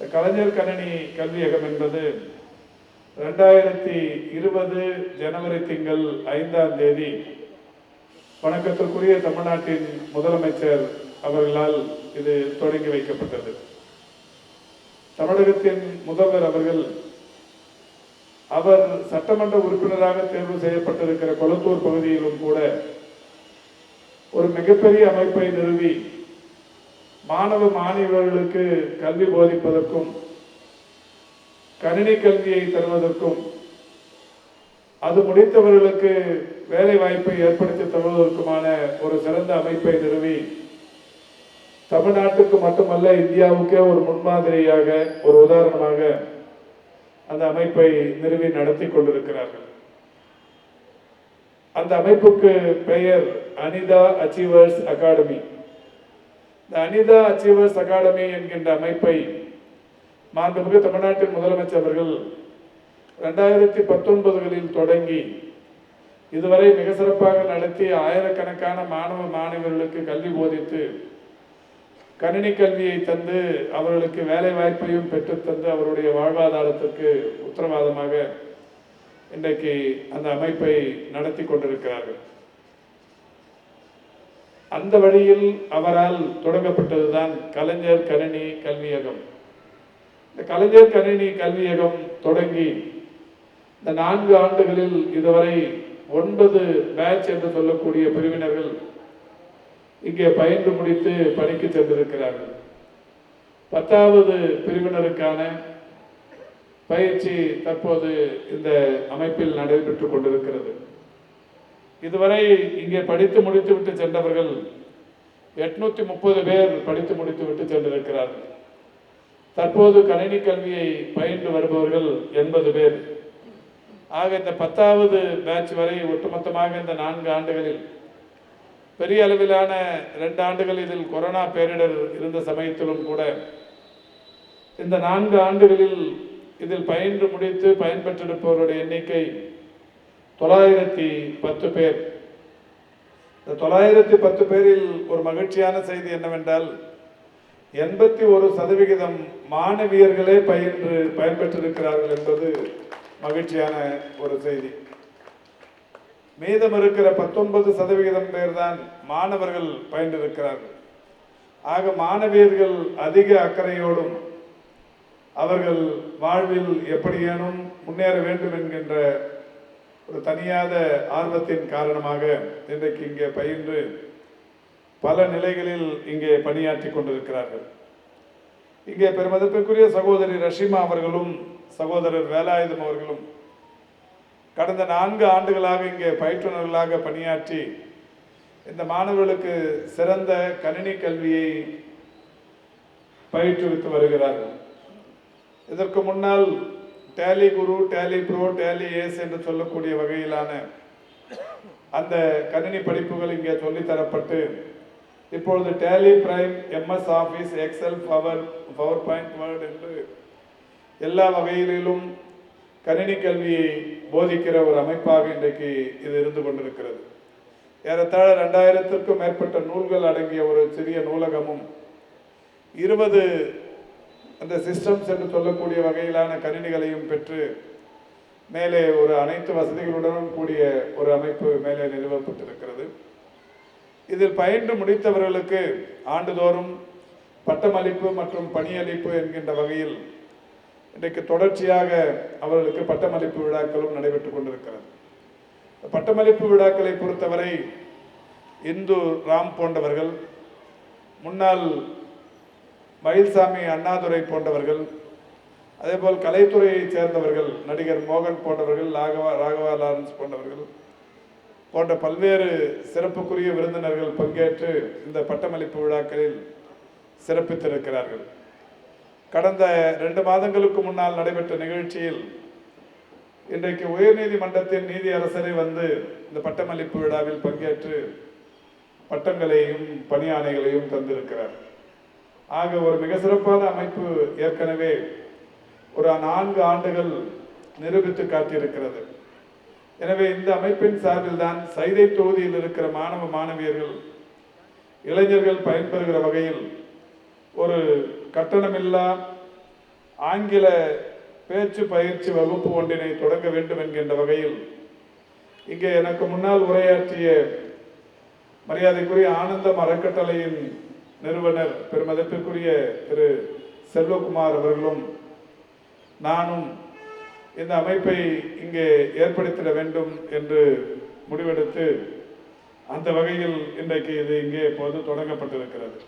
கலைஞர் கணனி கல்வியகம் என்பது ரெண்டாயிரத்தி இருபது ஜனவரி திங்கள் ஐந்தாம் தேதி வணக்கத்திற்குரிய தமிழ்நாட்டின் முதலமைச்சர் அவர்களால் இது தொடங்கி வைக்கப்பட்டது. தமிழகத்தின் முதல்வர் அவர்கள் அவர் சட்டமன்ற உறுப்பினராக தேர்வு செய்யப்பட்டிருக்கிற கொளத்தூர் பகுதியிலும் கூட ஒரு மிகப்பெரிய அமைப்பை நிறுவி மாணவ மாணவர்களுக்கு கல்வி போதிப்பதற்கும் கணினி கல்வியை தருவதற்கும் அது முடித்தவர்களுக்கு வேலை வாய்ப்பை ஏற்படுத்தி தருவதற்குமான ஒரு சிறந்த அமைப்பை நிறுவி தமிழ்நாட்டுக்கு மட்டுமல்ல இந்தியாவுக்கே ஒரு முன்மாதிரியாக ஒரு உதாரணமாக அந்த அமைப்பை நிறுவி நடத்தி கொண்டிருக்கிறார்கள். அந்த அமைப்புக்கு பெயர் அனிதா அச்சீவர்ஸ் அகாடமி. இந்த அனிதா அச்சீவர்ஸ் அகாடமி என்கின்ற அமைப்பை மாண்புமிகு தமிழ்நாட்டின் முதலமைச்சர் அவர்கள் ரெண்டாயிரத்தி பத்தொன்பதுகளில் தொடங்கி இதுவரை மிக சிறப்பாக நடத்தி ஆயிரக்கணக்கான மாணவ மாணவர்களுக்கு கல்வி போதித்து கணினி கல்வியை தந்து அவர்களுக்கு வேலை வாய்ப்பையும் பெற்றுத் தந்து அவருடைய வாழ்வாதாரத்திற்கு உத்தரவாதமாக இன்றைக்கு அந்த அமைப்பை நடத்தி கொண்டிருக்கிறார்கள். அந்த வழியில் அவரால் தொடங்கப்பட்டதுதான் கலைஞர் கணினி கல்வியகம். இந்த கலைஞர் கணினி கல்வியகம் தொடங்கி இந்த நான்கு ஆண்டுகளில் இதுவரை ஒன்பது பேட்ச் என்று சொல்லக்கூடிய பிரிவினர்கள் இங்கே பயின்று முடித்து பணிக்கு சென்றிருக்கிறார்கள். பத்தாவது பிரிவினருக்கான பயிற்சி தற்போது இந்த அமைப்பில் நடைபெற்றுக் கொண்டிருக்கிறது. இதுவரை இங்கே படித்து முடித்துவிட்டு சென்றவர்கள் எட்நூத்தி முப்பது பேர் படித்து முடித்துவிட்டு சென்றிருக்கிறார்கள் தற்போது கணினி கல்வியை பயின்று வருபவர்கள் எண்பது பேர். ஆக இந்த பத்தாவது பேட்ச் வரை ஒட்டுமொத்தமாக இந்த நான்கு ஆண்டுகளில் பெரிய அளவிலான ரெண்டு ஆண்டுகள் இதில் கொரோனா பேரிடர் இருந்த சமயத்திலும் கூட இந்த நான்கு ஆண்டுகளில் இதில் பயின்று முடித்து பயன்பெற்றிருப்பவருடைய எண்ணிக்கை தொள்ளாயிரத்தி பத்து பேர். இந்த தொள்ளாயிரத்தி பத்து பேரில் ஒரு மகிழ்ச்சியான செய்தி என்னவென்றால் எண்பத்தி ஒரு சதவிகிதம் மாணவியர்களே பயின்று பயன்பெற்றிருக்கிறார்கள் என்பது மகிழ்ச்சியான ஒரு செய்தி. மீதம் இருக்கிற பத்தொன்பது சதவிகிதம் பேர் தான் மாணவர்கள் பயின்றிருக்கிறார்கள். ஆக மாணவியர்கள் அதிக அக்கறையோடும் அவர்கள் வாழ்வில் எப்படியேனும் முன்னேற வேண்டும் என்கின்ற ஒரு தனியாத ஆர்வத்தின் காரணமாக இன்றைக்கு இங்கே பயின்று பல நிலைகளில் இங்கே பணியாற்றி கொண்டிருக்கிறார்கள். இங்கே பெருமதிப்பிற்குரிய சகோதரி ரஷிமா அவர்களும் சகோதரர் வேலாயுதம் அவர்களும் கடந்த நான்கு ஆண்டுகளாக இங்கே பயிற்றுநர்களாக பணியாற்றி இந்த மாணவர்களுக்கு சிறந்த கணினி கல்வியை பயிற்றுவித்து வருகிறார்கள். இதற்கு முன்னால் டேலி குரு டேலி ப்ரோ டேலி ஏஸ் என்று சொல்லக்கூடிய வகையிலான அந்த கணினி படிப்புகள் இங்கே சொல்லித்தரப்பட்டு இப்பொழுது Tally prime MS Office Excel power power point Word என்று எல்லா வகையிலும் கணினி கல்வியை போதிக்கிற ஒரு அமைப்பாக இன்றைக்கு இது இருந்து கொண்டிருக்கிறது. ஏறத்தாழ ரெண்டாயிரத்திற்கும் மேற்பட்ட நூல்கள் அடங்கிய ஒரு சிறிய நூலகமும் இருபது அந்த சிஸ்டம்ஸ் என்று சொல்லக்கூடிய வகையிலான கணினிகளையும் பெற்று மேலே ஒரு அனைத்து வசதிகளுடனும் கூடிய ஒரு அமைப்பு மேலே நிறுவப்பட்டிருக்கிறது. இதில் பயின்று முடித்தவர்களுக்கு ஆண்டுதோறும் பட்டமளிப்பு மற்றும் பணியளிப்பு என்கின்ற வகையில் இன்றைக்கு தொடர்ச்சியாக அவர்களுக்கு பட்டமளிப்பு விழாக்களும் நடைபெற்றுக் கொண்டிருக்கிறது. பட்டமளிப்பு விழாக்களை பொறுத்தவரை இந்து ராம் போன்றவர்கள் முன்னாள் மயில்சாமி அண்ணாதுரை போன்றவர்கள் அதேபோல் கலைத்துறையைச் சேர்ந்தவர்கள் நடிகர் மோகன் போன்றவர்கள் ராகவா ராகவா லாரன்ஸ் போன்றவர்கள் போன்ற பல்வேறு சிறப்புக்குரிய விருந்தினர்கள் பங்கேற்று இந்த பட்டமளிப்பு விழாக்களில் சிறப்பித்திருக்கிறார்கள். கடந்த ரெண்டு மாதங்களுக்கு முன்னால் நடைபெற்ற நிகழ்ச்சியில் இன்றைக்கு உயர்நீதிமன்றத்தின் நீதி வந்து இந்த பட்டமளிப்பு விழாவில் பங்கேற்று பட்டங்களையும் பணியாணைகளையும் தந்திருக்கிறார். ஆக ஒரு மிக சிறப்பான அமைப்பு ஏற்கனவே ஒரு நான்கு ஆண்டுகள் நிரூபித்து காட்டியிருக்கிறது. எனவே இந்த அமைப்பின் சார்பில் தான் சைதை தொகுதியில் இருக்கிற மாணவ மாணவியர்கள் இளைஞர்கள் பயன்பெறுகிற வகையில் ஒரு கட்டணமில்லா ஆங்கில பேச்சு பயிற்சி வகுப்பு ஒன்றினை தொடங்க வேண்டும் என்கின்ற வகையில் இங்கே எனக்கு முன்னால் உரையாற்றிய மரியாதைக்குரிய ஆனந்தம் அறக்கட்டளையின் நிறுவனர் பெருமதிப்பிற்குரிய திரு செல்வகுமார் அவர்களும் நானும் இந்த அமைப்பை இங்கே ஏற்படுத்திட வேண்டும் என்று முடிவெடுத்து அந்த வகையில் இன்றைக்கு இது இங்கே இப்போது தொடங்கப்பட்டிருக்கிறது.